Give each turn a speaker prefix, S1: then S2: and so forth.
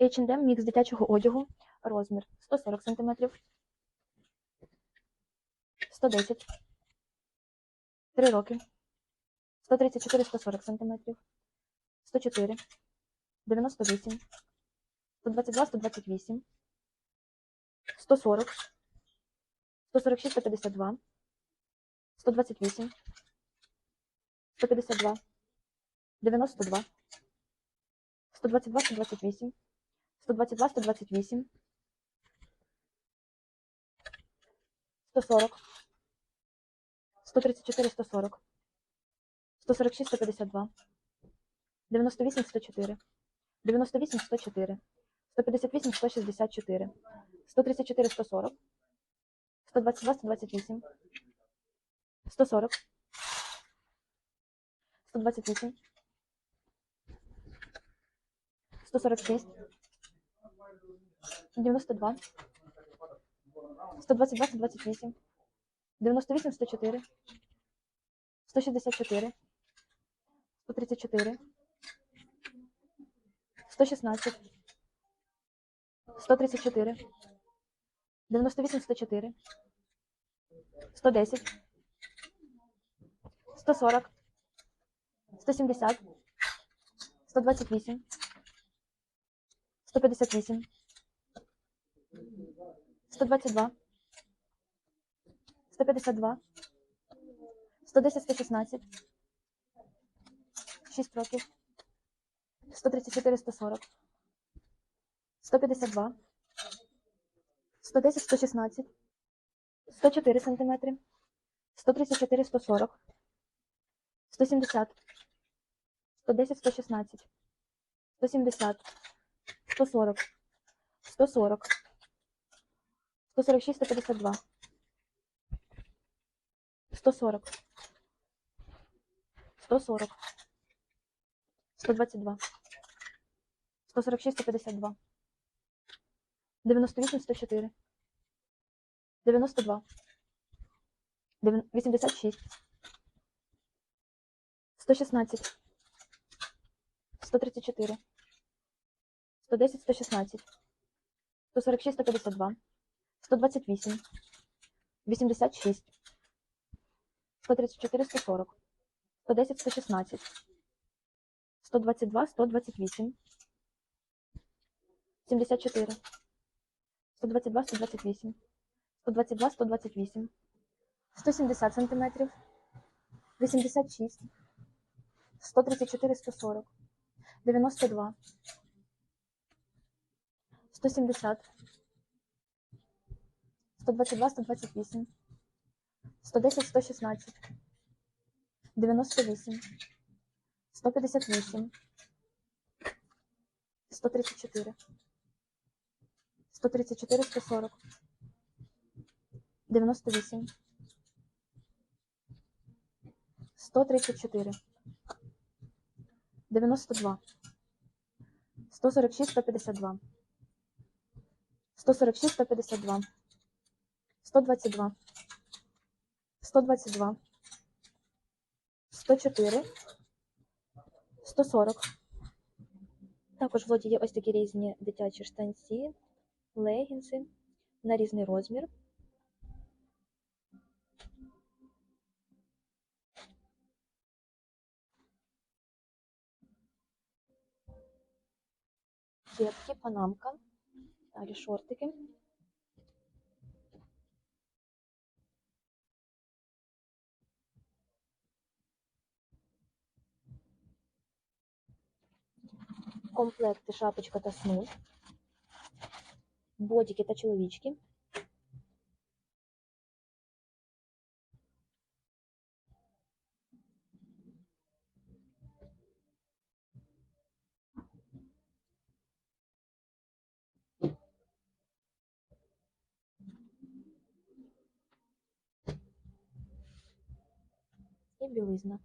S1: H&M мікс дитячого одягу. Розмір 140 см. 110. 3 роки. 134 140 см. 104. 98. 122 128. 140. 146 152. 128. 152. 92. 122 128. 122 128. 140. 134 140. 146 152. 98 104. 98 104. 158 164. 134 140. 122 128. 140. 128. 146. 92. 122 128. 98 104. 164. 134. 116. 134. 98 104. 110. 140. 170. 128. 158. 122. 152. 110 116. 6 років. 134 140. 152. 110 116. 104 сантиметри. 134 140. 170. 110 116. 170. 140. 140. 146 152. 140. 140. 122. 146 152. 98 104. 92. 86. 116. 134. 110 116. 146 152. 128. 86. 134 140. 110 116. 122 128. 74. 122 128. 122 128. 170 сантиметрів. 86. 134 140. 92. 170. 122 128. 110 116. 98. 158. 134. 134 140. 98. 134. 92. 146 152. 146 152. 122. 122. 104. 140. Також в лоті є ось такі різні дитячі штанці, легінси на різний розмір. Кепки, панамка, далі шортики. Комплекти шапочка та снуд. Бодіки та чоловічки. І білизна.